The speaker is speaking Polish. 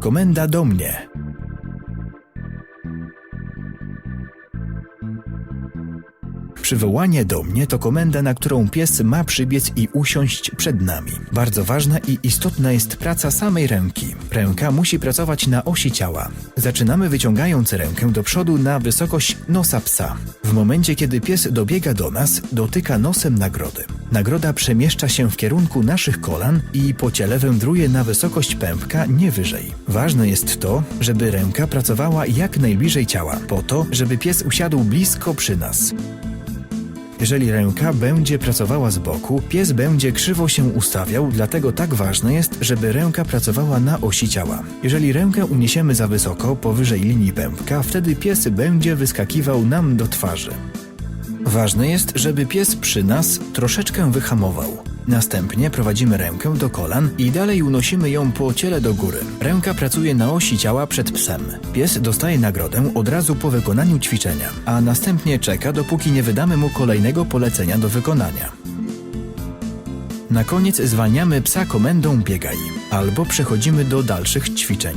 Komenda do mnie. Przywołanie do mnie to komenda, na którą pies ma przybiec i usiąść przed nami. Bardzo ważna i istotna jest praca samej ręki. Ręka musi pracować na osi ciała. Zaczynamy wyciągając rękę do przodu na wysokość nosa psa. W momencie, kiedy pies dobiega do nas, dotyka nosem nagrody. Nagroda przemieszcza się w kierunku naszych kolan i po ciele wędruje na wysokość pępka, nie wyżej. Ważne jest to, żeby ręka pracowała jak najbliżej ciała, po to, żeby pies usiadł blisko przy nas. Jeżeli ręka będzie pracowała z boku, pies będzie krzywo się ustawiał, dlatego tak ważne jest, żeby ręka pracowała na osi ciała. Jeżeli rękę uniesiemy za wysoko, powyżej linii pępka, wtedy pies będzie wyskakiwał nam do twarzy. Ważne jest, żeby pies przy nas troszeczkę wyhamował. Następnie prowadzimy rękę do kolan i dalej unosimy ją po ciele do góry. Ręka pracuje na osi ciała przed psem. Pies dostaje nagrodę od razu po wykonaniu ćwiczenia, a następnie czeka, dopóki nie wydamy mu kolejnego polecenia do wykonania. Na koniec zwalniamy psa komendą biegaj, albo przechodzimy do dalszych ćwiczeń.